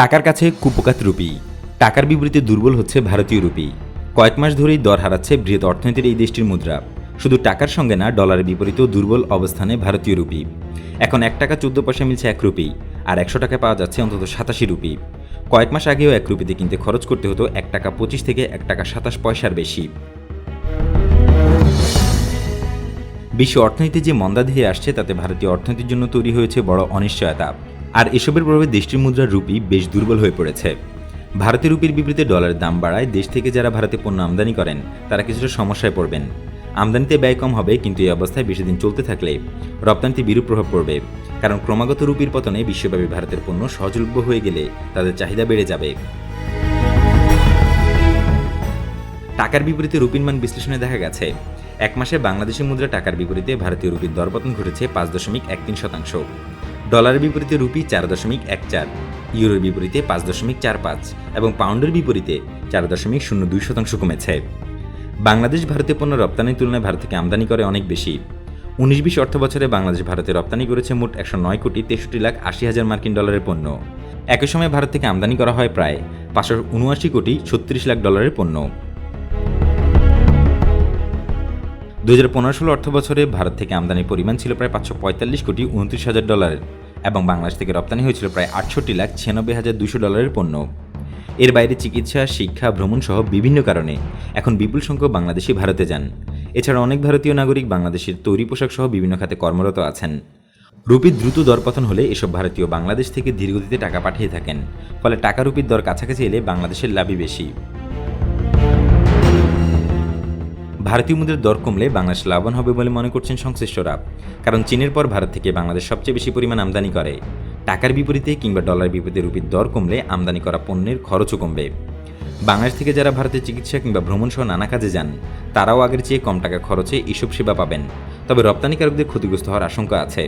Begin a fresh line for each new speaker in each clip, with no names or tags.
টাকার কাছে কুপকাত রুপি। টাকার বিপরীতে দুর্বল হচ্ছে ভারতীয় রুপি। কয়েক মাস ধরেই দর হারাচ্ছে বৃহৎ অর্থনীতির এই দেশটির মুদ্রা। শুধু টাকার সঙ্গে না, ডলারের বিপরীতেও দুর্বল অবস্থানে ভারতীয় রুপি। এখন এক টাকা চোদ্দ পয়সা মিলছে এক রুপি, আর একশো টাকায় পাওয়া যাচ্ছে অন্তত সাতাশি রুপি। কয়েক মাস আগেও এক রুপিতে কিনতে খরচ করতে হতো এক টাকা পঁচিশ থেকে এক টাকা সাতাশ পয়সার বেশি। বিশ্ব অর্থনীতি যে মন্দা ধেয়ে আসছে, তাতে ভারতীয় অর্থনীতির জন্য তৈরি হয়েছে বড় অনিশ্চয়তা। আর এসবের প্রভাবে দেশটির মুদ্রার রুপি বেশ দুর্বল হয়ে পড়েছে। ভারতীয় রুপির বিপরীতে ডলারের দাম বাড়ায় দেশ থেকে যারা ভারতে পণ্য আমদানি করেন, তারা কিছুটা সমস্যায় পড়বেন। আমদানিতে ব্যয় কম হবে, কিন্তু এই অবস্থায় বেশি দিন চলতে থাকলে রপ্তানিতে বিরূপ প্রভাব পড়বে। কারণ ক্রমাগত রুপির পতনে বিশ্বব্যাপী ভারতের পণ্য সহজলভ্য হয়ে গেলে তাদের চাহিদা বেড়ে যাবে। টাকার বিপরীতে রুপির মান বিশ্লেষণে দেখা গেছে। এক মাসে বাংলাদেশি মুদ্রা টাকার বিপরীতে ভারতীয় রুপির দরপতন ঘটেছে পাঁচ দশমিক এক তিন শতাংশ। ডলারের বিপরীতে রুপি চার দশমিক এক চার, ইউরোর বিপরীতে পাঁচ দশমিক চার পাঁচ এবং পাউন্ডের বিপরীতে চার দশমিক শূন্য দুই শতাংশ কমেছে। বাংলাদেশ ভারতীয় পণ্য রপ্তানির তুলনায় ভারত থেকে আমদানি করে অনেক বেশি। উনিশ বিশ অর্থ বছরে বাংলাদেশ ভারতে রপ্তানি করেছে মোট একশো নয় কোটি তেষট্টি লাখ আশি হাজার মার্কিন ডলারের পণ্য। একই সময় ভারত থেকে আমদানি করা হয় প্রায় পাঁচশো উনআশি কোটি ছত্রিশ লাখ ডলারের পণ্য। দু হাজার পনেরো ষোলো অর্থ বছরে ভারত থেকে আমদানির পরিমাণ ছিল প্রায় পাঁচশো পঁয়তাল্লিশ কোটি উনত্রিশ হাজার ডলারের এবং বাংলাদেশ থেকে রপ্তানি হয়েছিল প্রায় আটষট্টি লাখ ছিয়ানব্বই হাজার দুশো ডলারের পণ্য। এর বাইরে চিকিৎসা, শিক্ষা ভ্রমণ সহ বিভিন্ন কারণে এখন বিপুল সংখ্যক বাংলাদেশি ভারতে যান। এছাড়া অনেক ভারতীয় নাগরিক বাংলাদেশের তৈরি পোশাক সহ বিভিন্ন খাতে কর্মরত আছেন। রুপির দ্রুত দরপতন হলে এসব ভারতীয় বাংলাদেশ থেকে ধীরগতিতে টাকা পাঠিয়ে থাকেন, ফলে টাকা রুপির দর কাছাকাছি এলে বাংলাদেশের লাভই বেশি। ভারতীয় মুদ্রার দর কমলে বাংলাদেশ লাভবান হবে বলে মনে করছেন সংশ্লিষ্টরা, কারণ চীনের পর ভারত থেকে বাংলাদেশ সবচেয়ে বেশি পরিমাণ আমদানি করে। টাকার বিপরীতে কিংবা ডলার বিপরীতে রুপির দর কমলে আমদানি করা পণ্যের খরচও কমবে। বাংলাদেশ থেকে যারা ভারতে চিকিৎসা কিংবা ভ্রমণ সহ নানা কাজে যান, তারাও আগের চেয়ে কম টাকা খরচে এসব সেবা পাবেন। তবে রপ্তানিকারকদের ক্ষতিগ্রস্ত হওয়ার আশঙ্কা আছে।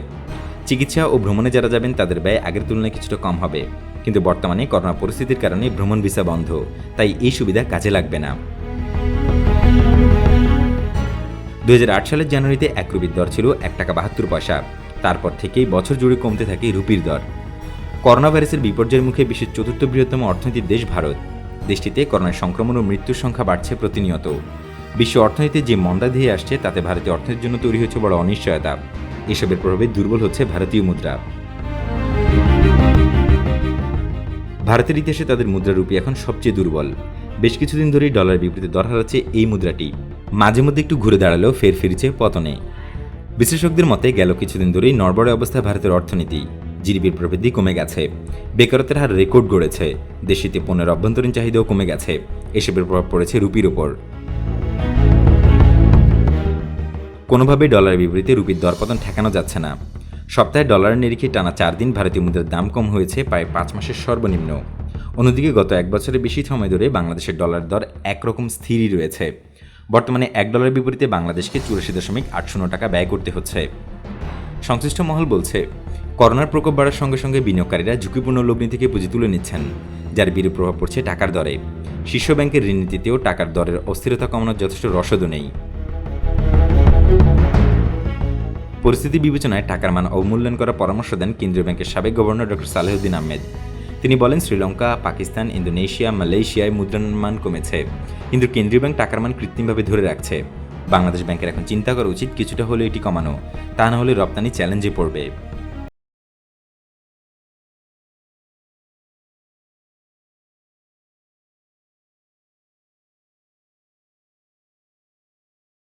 চিকিৎসা ও ভ্রমণে যারা যাবেন, তাদের ব্যয় আগের তুলনায় কিছুটা কম হবে। কিন্তু বর্তমানে করোনা পরিস্থিতির কারণে ভ্রমণ ভিসা বন্ধ, তাই এই সুবিধা কাজে লাগবে না। দু হাজার আট সালের জানুয়ারিতে এক রুপির দর ছিল এক টাকা বাহাত্তর পয়সা। তারপর থেকেই বছর জুড়ে কমতে থাকে রুপির দর। করোনা ভাইরাসের বিপর্যয়ের মুখে বিশ্বের চতুর্থ বৃহত্তম অর্থনীতির দেশ ভারত। দেশটিতে করোনার সংক্রমণ ও মৃত্যুর সংখ্যা বাড়ছে প্রতিনিয়ত। বিশ্ব অর্থনীতিতে যে মন্দা ধেয়ে আসছে, তাতে ভারতীয় অর্থনীতির জন্য তৈরি হচ্ছে বড় অনিশ্চয়তা। এসবের প্রভাবে দুর্বল হচ্ছে ভারতীয় মুদ্রা। ভারতের ইতিহাসে তাদের মুদ্রা রুপি এখন সবচেয়ে দুর্বল। বেশ কিছুদিন ধরেই ডলার বিপরীতে দর হারাচ্ছে এই মুদ্রাটি। মাঝে মধ্যে একটু ঘুরে দাঁড়ালেও ফের ফিরেছে পতনে। বিশেষজ্ঞদের মতে গেল কিছুদিন ধরেই নড়বড়ে অবস্থায় ভারতের অর্থনীতি, জিডিপির প্রবৃদ্ধি কমে গেছে। বেকারত্বের হার রেকর্ড গড়েছে। দেশটিতে পণ্যের অভ্যন্তরীণ চাহিদাও কমে গেছে। এসবের প্রভাব পড়েছে রুপির ওপর। কোনোভাবেই ডলারের বিপরীতে রুপির দরপতন ঠেকানো যাচ্ছে না। সপ্তাহে ডলারের নিরিখে টানা চার দিন ভারতীয় মুদ্রার দাম কম হয়েছে প্রায় পাঁচ মাসের সর্বনিম্ন। অন্যদিকে গত এক বছরের বেশি সময় ধরে বাংলাদেশের ডলার দর একরকম স্থিরই রয়েছে। বর্তমানে এক ডলারের বিপরীতে বাংলাদেশকে চুরাশি দশমিক আট শূন্য টাকা ব্যয় করতে হচ্ছে। সংশ্লিষ্ট মহল বলছে, করোনার প্রকোপ বাড়ার সঙ্গে সঙ্গে বিনিয়োগকারীরা ঝুঁকিপূর্ণ লগ্নি থেকে পুঁজি তুলে নিচ্ছেন, যার বিরূপ প্রভাব পড়ছে টাকার দরে। শীর্ষ ব্যাংকের ঋণ নীতিতেও টাকার দরের অস্থিরতা কমানোর যথেষ্ট রসদও নেই। পরিস্থিতি বিবেচনায় টাকার মান অবমূল্যায়ন করার পরামর্শ দেন কেন্দ্রীয় ব্যাংকের সাবেক গভর্নর ডক্টর সালেহুদ্দিন আহমেদ। তিনি বলেন শ্রীলঙ্কা, পাকিস্তান, ইন্দোনেশিয়া, মালয়েশিয়ায় মুদ্রার মান কমেছে। কিন্তু কেন্দ্রীয় ব্যাংক টাকার মান কৃত্রিমভাবে ধরে রাখছে। বাংলাদেশ ব্যাংকের এখন চিন্তা করা উচিত কিছুটা হলে এটি কমানো। তা না হলে রপ্তানি চ্যালেঞ্জে পড়বে।